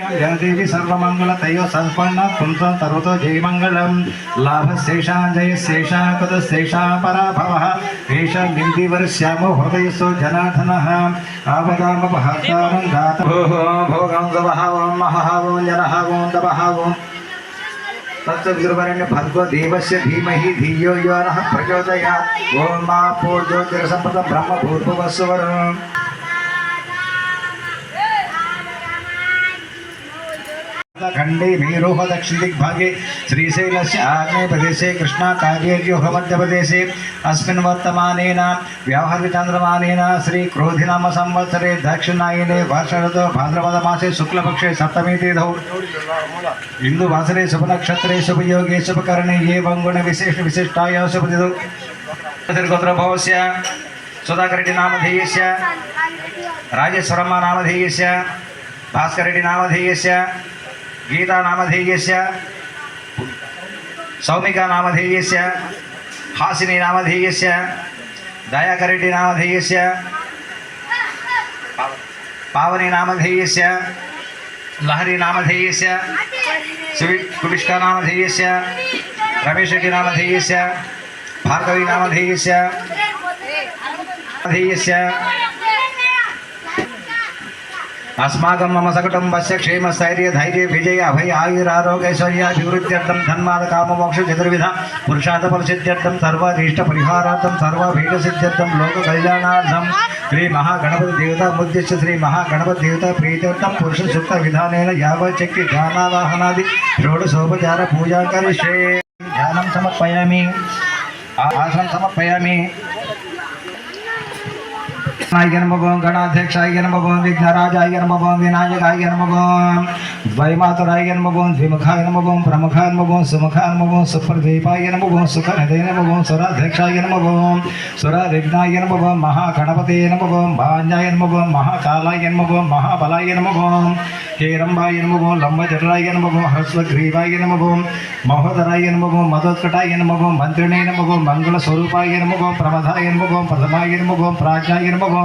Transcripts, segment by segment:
जयदेवी देवी सर्वमङ्गलतयो संपन्न पुंस, तरुतो जयमङ्गलं लाभशेषा जयशेषा तदशेषा पराभवः एषा बिन्दिवरस्यामो हृदयसो जनार्दनः। आवदामपहस्तारं दातभोः भोगं दवहावं महहावं जनहावं दवहावं तत्सद्गुरुवरण्य भर्गो देवस्य धीमहि धियो यो नः प्रचोदयात्। ॐ मा पूर्जो जगसम्पदं ब्रह्मभूर्भुवस्वरम् ಖಂಡೇ ಮೇರೋಹ ದಕ್ಷಿಣದಿಗ್ಭಾಗೆ ಶ್ರೀಶೈಲಸ್ಯ ಆಗ್ನೇಯ ಪ್ರದೇಶ ಕೃಷ್ಣ ಕಾವೇರ್ಯೋಹ ಮಧ್ಯಪ್ರದೇಶೆ ಅಸ್ಮಿನ್ ವರ್ತಮಾನೇನ ವ್ಯಾವಹಾರಿಕಚಂದ್ರಮಾನೇನ ಶ್ರೀ ಕ್ರೋಧಿನಾಮ ಸಂವತ್ಸರೆ, ದಕ್ಷಿಣಾಯನೆ ವರ್ಷದ ಭಾದ್ರಪದ ಮಾಸೆ, ಶುಕ್ಲಪಕ್ಷೆ, ಸಪ್ತಮಿ ತೀಧೌ ಇಂದು ವಾಸರೆ ಶುಭ ನಕ್ಷತ್ರ, ಶುಭ ಯೋಗಿ, ಶುಭ ಕರ್ಣಿ, ಏ ಬಂಗುಣ ವಿಶೇಷ ವಿಶಿಷ್ಟಾಯ ಶುಭದಿದು ಗೋತ್ರಭಾವಸ್ಯ ಸುಧಾಕರೆಡ್ಡಿ ನಾಮಧೇಯಸ್ಯ, ರಾಜೇಶ್ವರಮ್ಮ ನಾಮಧೇಯಸ್ಯ, ಭಾಸ್ಕರರೆಡ್ಡಿ ನಾಮಧೇಯಸ್ಯ गीता नामधेयस्य, सौमिका नामधेयस्य, हासिनी नामधेयस्य दयाकरेड्डी नामधेयस्य पावनी नामधेयस्य, लहरी नामधेयस्य कुविष्का नामधेयस्य रमेश रेड्डी नामधेयस्य, भार्गवी नामधेयस्य धेयस्य अस्माकं मम सकटुम्बस्य क्षेम स्थैर्य धैर्य विजय अभय आयुरारोग्यैश्वर्याभिवृद्ध्यर्थं धन्माद काममोक्ष चतुर्विध पुरुषार्थपरिसिद्ध्यर्थं सर्वाधीष्टपरिहारार्थं सर्वाभीष्टसिद्ध्यर्थं लोककल्याणार्थं श्रीमहागणपतिदेवतामुद्दिश्य श्रीमहागणपतिदेवताप्रीत्यर्थं पुरुषसूक्तविधानेन यावच्छक्ति ध्यानावाहनादि षोडशोपचारपूजाकरिष्ये ध्यानं समर्पयामि आसनं समर्पयामि నమభవం గణాధ్యక్షాయ నమభవం విఘ్నరాజాయ నమభవం వినాయకాయ నమభవం ద్వైమాతురాయ నమభవం ద్విముఖాయ నమభవం ప్రముఖాయ నమభవం సుముఖాయ నమభవం సుప్రదీపాయ నమభవం సుఖనిధయ నమభవం సురాధ్యక్షాయ నమభవం సురవిఘ్నాయ నమభవం మహాగణపతే నమభవం భాన్యాయ నమభవం మహాకాలాయ నమభవం మహాబలాయ నమభవం హేరంబాయ నమభవం లంబజరాయ నమభవం హ్రస్వగ్రీవాయ నమభవం మహోదరాయ నమభవం మధోత్కటాయ నమభవం మంత్రిణే నమభవం మంగళ స్వరూపాయ నమభవం ప్రమదాయ నమభవం ప్రథమాయ నమభవం ప్రాజ్ఞాయ నమభవం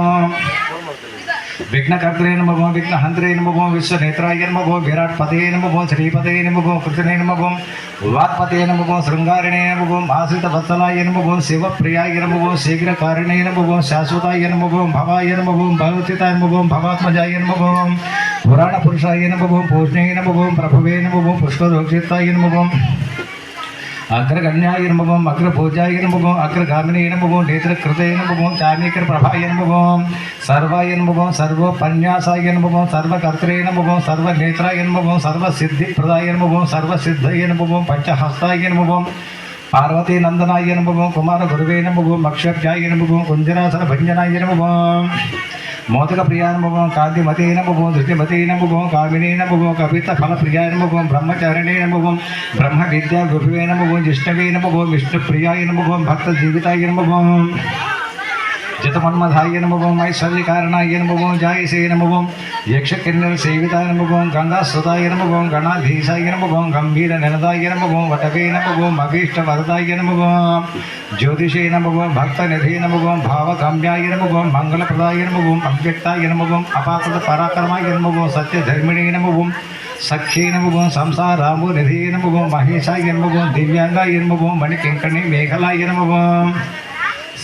విఘ్నకర్త్రే నమభవం విఘ్నహంత్రే నమభవం విశ్వనేత్రాయ నమభవం విరాట్పతే నమభవం శ్రీపతే నమభవం కృతనే నమభవం వాక్పతే నమభవం శృంగారిణే నమభవం ఆశ్రిత వత్సలాయ నమభవం శివప్రియాయ నమభవం శీఘ్రకారిణే నమభవం శాశ్వతాయ నమభవం భవాయ నమభవం భగవతితాయ నమభవం భవాత్మజాయ నమభవం పురాణ పురుషాయ నమభవం పూష్ణే నమభవం ప్రభువే నమభవం పుష్పరోక్షితాయ నమభవం அக்ரகன்யாயிரம்பவும் அக்ரபூஜாயிரம்பவும் அக்ரகாமினியிரம்பவும் நேத்திரகிருதையிரம்பவும் சாமீகரபிரபாயிரம்பவும் சர்வாயிரம்பவும் சர்வ பன்யாசாயிரம்பவும் சர்வ கர்த்திரேனம்பவும் சர்வ நேத்ராயிரம்பவும் சர்வ சித்தி பிரதாயிரம்பவும் சர்வ சித்தையிரம்பவும் பஞ்சஹஸ்தாயிரம்பவும் பார்வதி நந்தனாயிரம்பவும் குமார குருவேனம்பவும் மக்ஷப்யாயிரம்பவும் குஞ்சராசன பஞ்சனாயிரம்பவும் పార్వతీ నందనాయ నమభం కుమార గురువే నమభం అక్షర్యాయ నమభం కుంజరాసన భంజనాయ నమభం మోదక ప్రియానుభవం కాంతిమతే నమభవం దృష్టిమతే నమభవం కామినే నమభవం కవిత ఫల ప్రియాయ నమభవం బ్రహ్మ విద్యా ஜிதமன்மதாய நமபம் ஐஸ்வர்யகாரணாய நமபம் ஜாயசே நமபம் யக்ஷகிண்ணர் சேவிதாய நமபம் கங்காசுதாய நமபம் கணாதீசாய நமபம் கம்பீர நினதாய நமபம் வடகை நமபம் மகீஷ்ட வரதாய நமபம் ஜோதிஷே நமபம் பக்த நிதே நமபம் பாவகம்யாய நமபம் மங்களபிரதாய நமபம் அவ்வக்தாய நமபம் அபாசத பராக்கிரமாய நமபம் சத்திய தர்மிணே நமபம் சக்ஷே நமபோம் சம்சாராமோ நிதியே நமபோம் மகேஷா என்பவோம் திவ்யாங்கா என்பவோம் மணிக்கிங்கணி மேகலா என்பவோம்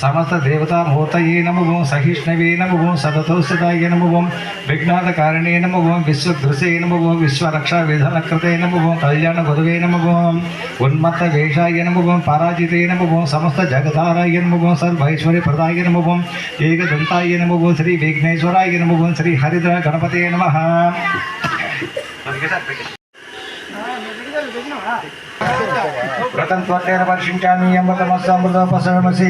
సమస్త దేవతాభూతయే నమో సహిష్ణవే నమో సతతోషితాయ నమో విఘ్నాథకారణే నమో విశ్వదృశే నమో విశ్వరక్షా విధానకృతే నమభం కళ్యాణ గురువే నమో ఉన్మత్త వేషాయ నమో పరాజితే నమో సమస్త జగతారాయ నమో సర్వైశ్వర్య ప్రదాయ నమో ఏకదంతాయ నమో శ్రీ విఘ్నేశ్వరాయ నమో శ్రీ హరిద్ర గణపతే నమ. వ్రతం త్వట్టేన వర్షించామి అమృతమస్సమృతోపసమసి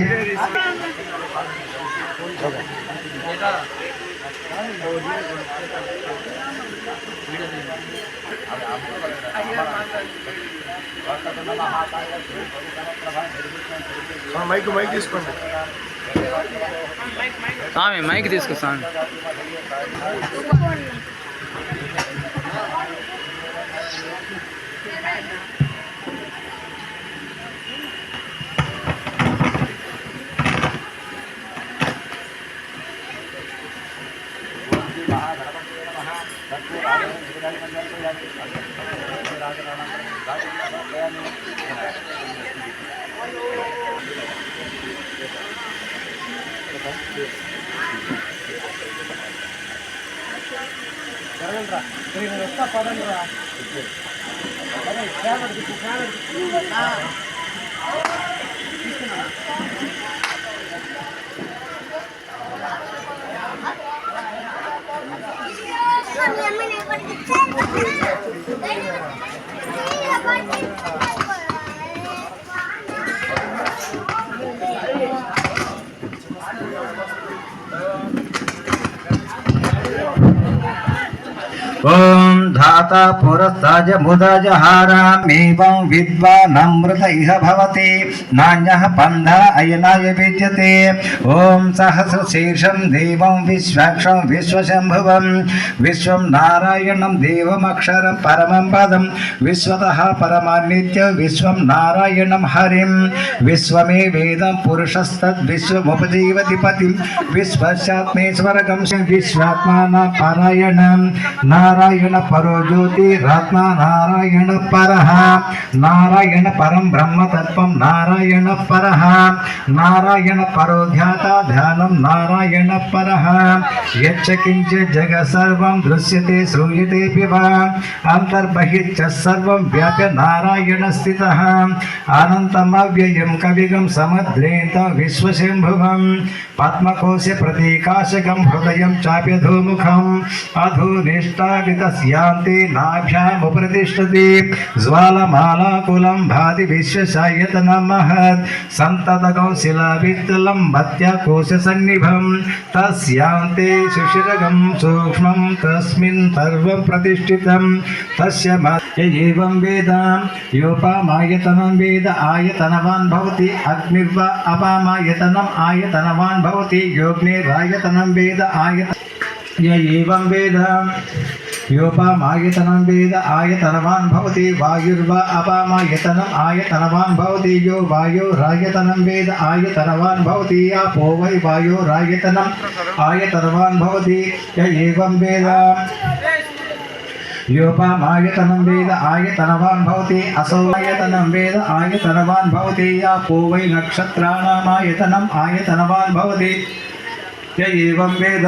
మైక్ మైక్ తీసుకోండి స్వామి మైక్ తీసుకో స్వామి పదండి రా పదండి రా கேமரா ఓం ధాత పురస్తాజ ముదజహారామేవం విద్వానమృత ఇహ భవతి నాణ్య పంధ అయనాయ విద్యతే ఓం సహస్ర శీర్షం దేవం విశ్వాక్షం విశ్వశంభువం విశ్వం నారాయణం దేవమక్షరం పరమం పదం విశ్వత పరమాన్నిత్య విశ్వం నారాయణం హరిం విశ్వమే వేదం పురుషస్తద్ విశ్వముపజీవతి పతిం విశ్వశాత్మేశ్వరకం విశ్వాత్మాన పారాయణం నా నారాయణ పరో జ్యోతిరాత్మ నారాయణ పరః నారాయణ పరం బ్రహ్మతత్వం నారాయణ పరః నారాయణ పరో ధ్యాత ధ్యానం నారాయణ పరః యచ్చకించ జగ సర్వం దృశ్యతే శ్రూయతే పివ అంతర్బహిచ్చ సర్వం వ్యాప్య నారాయణ స్థిత. అనంతమవ్యయం కవిగం సముద్రేత విశ్వశంభువం పద్మకోశ ప్రతీకాశకం హృదయం చాప్య ధూముఖం చాప్యధోముఖం అధోనిష్టావితస్యాంతే నాభ్యాముపతిష్టతి జ్వాలమాలాకులం భాతి విశ్వశాయతనం మహత్ సంతతకౌశిలావిత్తలం మత్యకోశ సన్నిభం తస్యాంతే సుషిరగం సూక్ష్మం తస్మిన్ సర్వం ప్రతిష్ఠితం తస్య మధ్య ఏవం వేద యోపామాయతనం వేద ఆయతనవాన్ భవతి అగ్నిర్వ అపామాయతనం ఆయతనవాన్ భవతి యోగ్నిరాయతనం వేద ఆయత య ఏవం వేద योपमायतन वेद आयतनवान्वती वायुर्वा अपमायतन आयतनवान्वती यो वायोरायतनं वेद आयतनवान्वती आपो वै वायोरायतनम् आयतनवान् भवति वेद योपमायतन वेद। आयतनवान्वती भवति असौमायतनं वेद आयतनवान्वती या पो वै नक्षत्राणामायतनम् आयतनवान्वती यं वेद।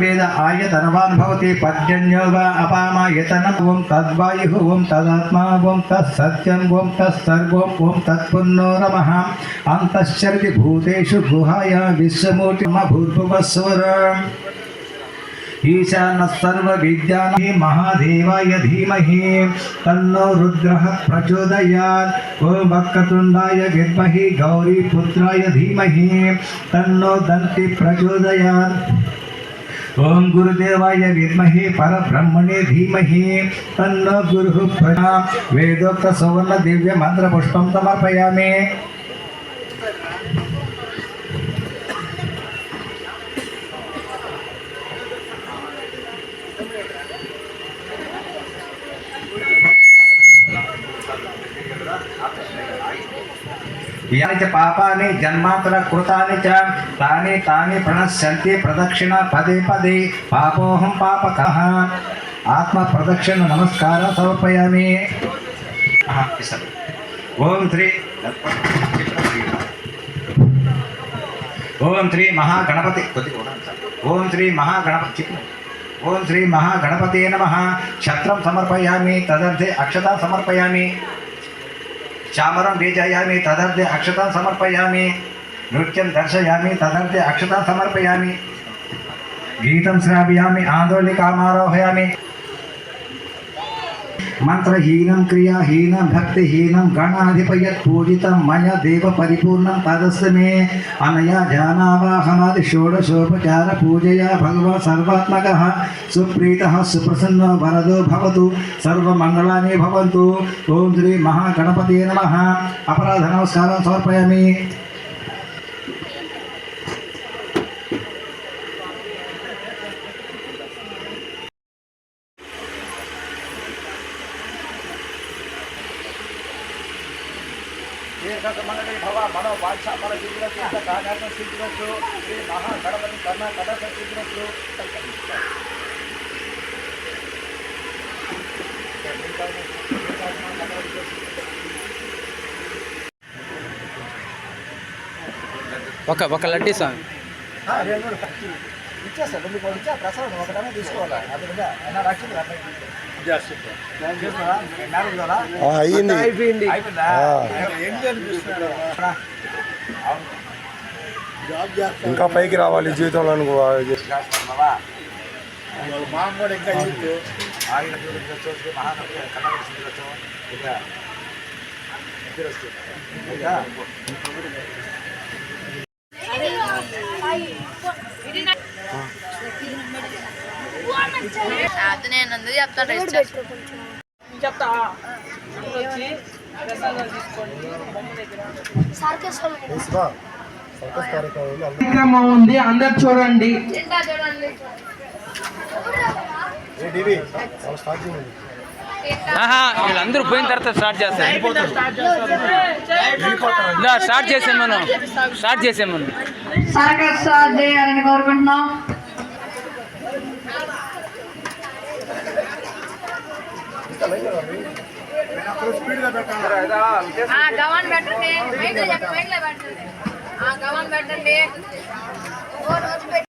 వేద ఆయతనవాన్ భవతి పర్జన్యో వా అపామాయతనం. ఓం తద్వాయు ఓం తదాత్మా ఓం తత్సత్యం ఓం తత్సర్వం ఓం తత్పున్నో నమ. అంతశ్చరతి భూతేషు గుహాయ విశ్వమూర్తి భూర్భువస్వర ఈశాన సర్వ విద్యాని మహాదేవాయ ధీమహి తన్నో రుద్ర ప్రచోదయాత్ ఓం వక్రతుండాయ విద్మహి గౌరీ పుత్రాయ ధీమహి తన్నో దంతి ప్రచోదయాత్ ఓం గురుదేవాయ విద్మహి పరబ్రహ్మణే ధీమహి తన్నో గురు ప్రణా వేదోక్త సువర్ణ దివ్య మంత్ర పుష్పం సమర్పయామి यानि च पापानि च तानि तानि प्रणश्यन्ति प्रदक्षिणा पदे पदे। पापोऽहं पापकः। आत्मप्रदक्षिण नमस्कार समर्पयामि ओम श्री ओम श्री महागणपति ओम श्री महागणपति ओम श्री महागणपते नमः। छत्रं समर्पयामि, तदर्थे अक्षता समर्पयामि। चामरं बीजयामि तदर्थे अक्षतां समर्पयामि नृत्यं दर्शयामि तदर्थे अक्षतां समर्पयामि गीतं श्रावयामि आन्दोलिकामारोहयामि। మంత్రహీనం క్రియాహీనం భక్తిహీనం గణాధిపయత్ పూజితం మయ దేవ పరిపూర్ణం తదస్మే అనయా ధ్యానావాహనాది షోడశోపచార పూజయా భగవ సర్వాత్మక సుప్రీత సుప్రసన్నో వరదో భవతు సర్వమంగళాని భవంతు. ఓం శ్రీ మహాగణపతి నమ. అపరాధ నమస్కారం సమర్పయామి. సకమంగళి భవ మనో వాచ మన సిద్ధిరస్సు కాజాత సిద్ధిరస్సు శ్రీ మహాగణపతి కర్ణ కథ సిద్ధిరస్సు ఒక ఒక లడ్డీ సాంగ్. ఇచ్చా ప్రసాదం ఒకటనే తీసుకోవాలి? అది అయినా రక్షణ అయ్యింది. అయిపోయింది. ఇంకా పైకి రావాలి జీవితంలో ఇంకా ఇంకా అది నేను ఎందుకు చెప్తాను కార్యక్రమం ఉంది అందరు చూడండి. తింటా చూడండి. స్టార్ట్ చేయండి. ఆహా వీళ్ళందరూ పోయిన తర్వాత స్టార్ట్ చేస్తారు స్టార్ట్ చేసాం మనం. స్టార్ట్ చేసాం మనం. సర్కస్ స్టార్ట్ చేయాలని కోరుకుంటున్నాం. గవాన్ పెట్టండి. వెయిట్లో చెప్పండి పెట్టండి. ఆ, పెట్టండి. ఓ రోజు పెట్టి.